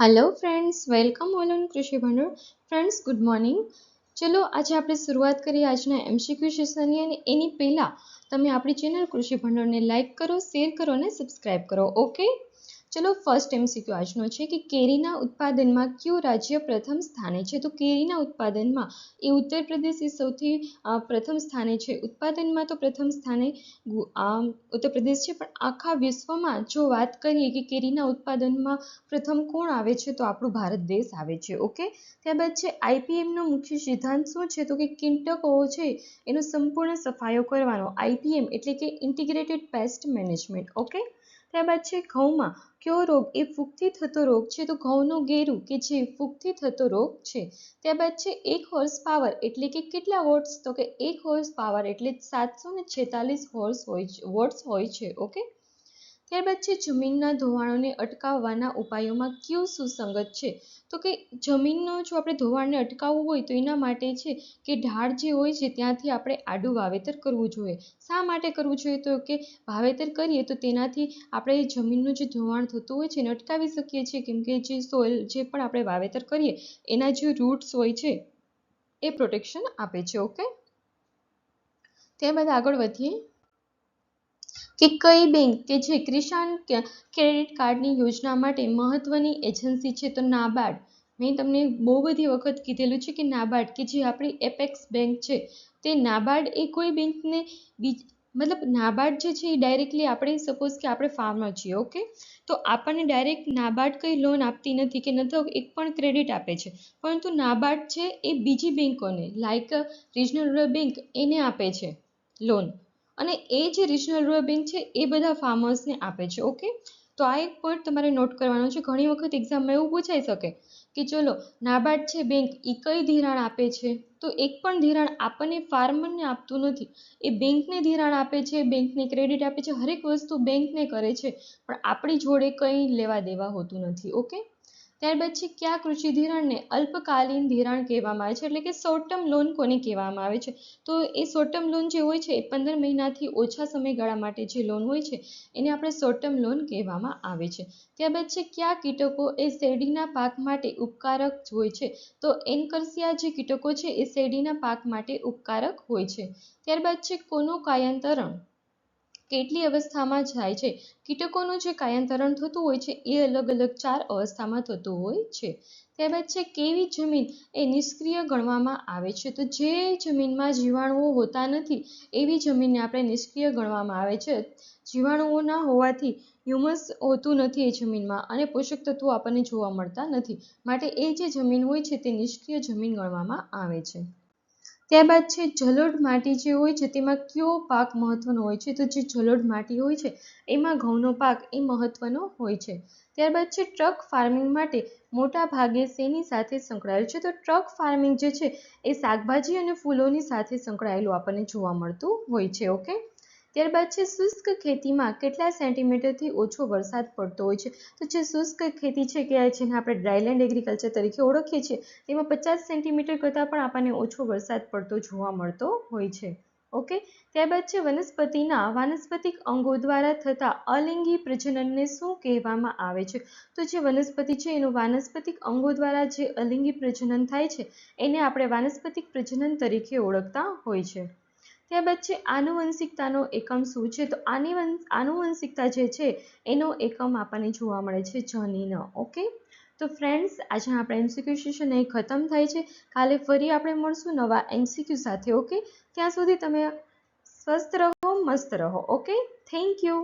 Hello friends welcome all on કૃષિ ભંડોળ friends good morning ચલો, આજે આપણે શરૂઆત કરીએ આજના એમસીક્યુ સેશનની અને એની પહેલાં તમે આપણી ચેનલ કૃષિ ભંડોળને લાઇક કરો શેર કરો અને સબસ્ક્રાઇબ કરો ઓકે ચલો ફર્સ્ટ એમસીક્યુ આજનો છે કે કેરીના ઉત્પાદનમાં કયું રાજ્ય પ્રથમ સ્થાને છે? તો કેરીના ઉત્પાદનમાં એ ઉત્તર પ્રદેશ એ સૌથી પ્રથમ સ્થાને છે. ઉત્પાદનમાં તો પ્રથમ સ્થાને ઉત્તર પ્રદેશ છે. પણ આખા વિશ્વમાં જો વાત કરીએ કે કેરીના ઉત્પાદનમાં પ્રથમ કોણ આવે છે? તો આપણો ભારત દેશ આવે છે. ઓકે? ત્યારબાદ છે આઈપીએમનો મુખ્ય સિદ્ધાંત શું છે? તો કે કીટકો છે, એનો સંપૂર્ણ સફાયો કરવાનો. આઈપીએમ એટલે કે ઇન્ટિગ્રેટેડ પેસ્ટ મેનેજમેન્ટ ઓકે? ત્યારબાદ છે ઘઉંમાં. કયો રોગ? એ ફૂગથી થતો રોગ છે. તો ઘઉંનું ગેરું કે જે ફૂગથી થતો રોગ છે. ત્યારબાદ છે એક હોર્સ પાવર એટલે કે કેટલા વોટ્સ તો કે એક હોર્સ પાવર એટલે સાતસો ને છેતાલીસ હોર્સ હોય વોટ્સ હોય છે ઓકે ત્યારબાદ છે જમીનના ધોવાણોને અટકાવવાના ઉપાયોમાં કયું સુસંગત છે? તો કે જમીનનો જો આપણે ધોવાણને અટકાવવું હોય તો એના માટે છે કે ઢાળ જે હોય છે ત્યાંથી આપણે આડું વાવેતર કરવું જોઈએ. શા માટે કરવું જોઈએ? તો કે વાવેતર કરીએ તો તેનાથી આપણે જમીનનું જે ધોવાણ થતું હોય છે એને અટકાવી શકીએ છીએ. કેમ કે જે સોઇલ જે પણ આપણે વાવેતર કરીએ એના જે રૂટ્સ હોય છે એ પ્રોટેક્શન આપે છે. ઓકે? ત્યારબાદ આગળ વધીએ. કે કઈ બેંક કે જે કિસાન ક્રેડિટ કાર્ડની યોજના માટે મહત્વની એજન્સી છે તો નાબાર્ડ. મેં તમને બહુ બધી વખત કીધેલું છે કે નાબાર્ડ કે જે આપણી એપેક્સ બેંક છે, તે નાબાર્ડ એ કોઈ બેંકને બીજ, મતલબ નાબાર્ડ જે છે એ ડાયરેક્ટલી આપણે સપોઝ કે આપણે ફાર્મર છીએ, ઓકે? તો આપણને ડાયરેક્ટ નાબાર્ડ કંઈ લોન આપતી નથી કે ન તો એક પણ ક્રેડિટ આપે છે. પરંતુ નાબાર્ડ છે એ બીજી બેંકોને, લાઈક રિજનલ રૂરલ બેંક, એને આપે છે લોન. અને એ જે રિજનલ રૂરલ બેંક છે, એ બધા ફાર્મર્સને આપે છે ઓકે તો આ એક પોઈન્ટ તમારે નોટ કરવાનો છે. ઘણી વખત એક્ઝામમાં એવું પૂછાઈ શકે કે ચલો, નાબાર્ડ છે બેંક એ કઈ ધિરાણ આપે છે? તો એક પણ ધિરાણ આપણને ફાર્મરને આપતું નથી. એ બેંકને ધિરાણ આપે છે બેંકને ક્રેડિટ આપે છે, હરેક વસ્તુ બેંકને કરે છે. પણ આપણી જોડે કંઈ લેવા દેવા હોતું નથી ઓકે ત્યારબાદ છે કયા કૃષિ ધિરાણને અલ્પકાલીન ધિરાણ કહેવામાં આવે છે, એટલે કે શોર્ટ લોન કોને કહેવામાં આવે છે? તો એ શોર્ટ લોન જે હોય છે એ પંદર મહિનાથી ઓછા સમયગાળા માટે જે લોન હોય છે, એને આપણે શોર્ટ લોન કહેવામાં આવે છે. ત્યારબાદ છે કયા કીટકો એ શેરડીના પાક માટે ઉપકારક હોય છે? તો એન્કર્સિયા જે કીટકો છે એ શેરડીના પાક માટે ઉપકારક હોય છે. ત્યારબાદ છે કોનું કાયાંતરણ? કેટલી અવસ્થામાં જાય છે? કીટકોનું જે કાયાંતરણ થતું હોય છે, એ અલગ અલગ ચાર અવસ્થામાં થતું હોય છે. ત્યારબાદ છે, કેવી જમીન એ નિષ્ક્રિય ગણવામાં આવે છે? તો જે જમીનમાં જીવાણુઓ હોતા નથી, એવી જમીનને આપણે નિષ્ક્રિય ગણવામાં આવે છે. જીવાણુઓ ના હોવાથી હ્યુમસ હોતું નથી એ જમીનમાં અને પોષક તત્વો આપણને જોવા મળતા નથી. માટે એ જે જમીન હોય છે, તે નિષ્ક્રિય જમીન ગણવામાં આવે છે. ત્યારબાદ છે, જલોઢ માટી જે હોય છે, તેમાં કયો પાક મહત્વનો હોય છે? તો જે જલોઢ માટી હોય છે, એમાં ઘઉંનો પાક એ મહત્વનો હોય છે. ત્યારબાદ છે, ટ્રક ફાર્મિંગ માટે મોટા ભાગે શેની સાથે સંકળાયેલું છે? તો ટ્રક ફાર્મિંગ જે છે, એ શાકભાજી અને ફૂલોની સાથે સંકળાયેલું આપણને જોવા મળતું હોય છે, ઓકે? ત્યારબાદ છે શુષ્ક ખેતીમાં કેટલા સેન્ટીમીટરથી ઓછો વરસાદ પડતો હોય છે? તો જે શુષ્ક ખેતી છે કે જેને આપણે ડ્રાયલેન્ડ એગ્રીકલ્ચર તરીકે ઓળખીએ છીએ, તેમાં પચાસ સેન્ટીમીટર કરતાં પણ આપણને ઓછો વરસાદ પડતો જોવા મળતો હોય છે. ઓકે? ત્યારબાદ છે વનસ્પતિના વાનસ્પતિક અંગો દ્વારા થતા અલિંગી પ્રજનનને શું કહેવામાં આવે છે? તો જે વનસ્પતિ છે એનું વાનસ્પતિક અંગો દ્વારા જે અલિંગી પ્રજનન થાય છે, એને આપણે વાનસ્પતિક પ્રજનન તરીકે ઓળખતા હોય છે. ત્યારબાદ છે આનુવંશિકતાનો એકમ શું છે? તો આનુવંશ આનુવંશિકતા જે છે, એનો એકમ આપણને જોવા મળે છે જનીન, ઓકે? તો ફ્રેન્ડ્સ, આજે આપણે એમસીક્યુ સેશન અહીં ખતમ થાય છે. કાલે ફરી આપણે મળશું નવા એમસીક્યુ સાથે, ઓકે? ત્યાં સુધી તમે સ્વસ્થ રહો, મસ્ત રહો, ઓકે? Thank you.